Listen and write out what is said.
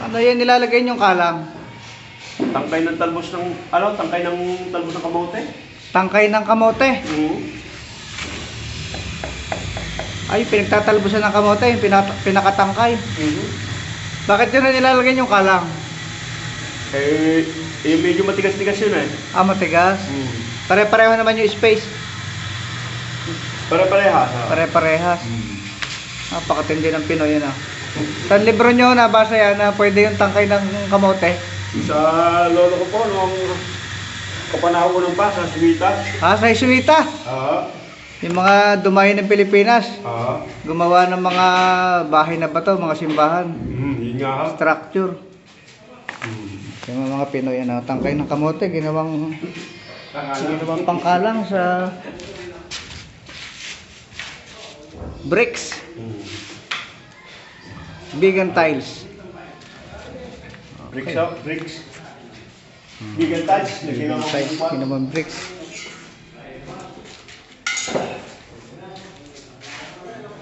Ano yan nilalagay yung kalang? Tangkay ng talbos ng, ano, tangkay ng talbos ng kamote. Tangkay ng kamote. Oo. Ay, pinagtatalbusan ng kamote, yung pinat- pinakatangkay. Mhm. Bakit yun na nilalagay yung kalang? Eh, eh, medyo matigas-tigas yun eh. Ah, matigas. Mm. Pare-pareho naman yung space. Pare-parehas. ha? Pare-parehas. Mm. Napakatindi ng Pinoy yan ah. Sa libro nyo, nabasa yan na pwede yung tangkay ng kamote. Sa lolo ko po, nung kapanahon ko ng pa, sa Suwita. Ah, sa Isuita. Ah, Yung mga dumayo ng Pilipinas. ah. Gumawa ng mga bahay na bato, mga simbahan. Mm, yun nga ha. Structure. Mm. Yung mga Pinoy, ano, tangkay ng kamote, ginawang, ginawang pangkalang sa bricks, Mm. Vegan tiles. Bricks up, bricks. Vegan touch, Vegan tiles, ginawang bricks.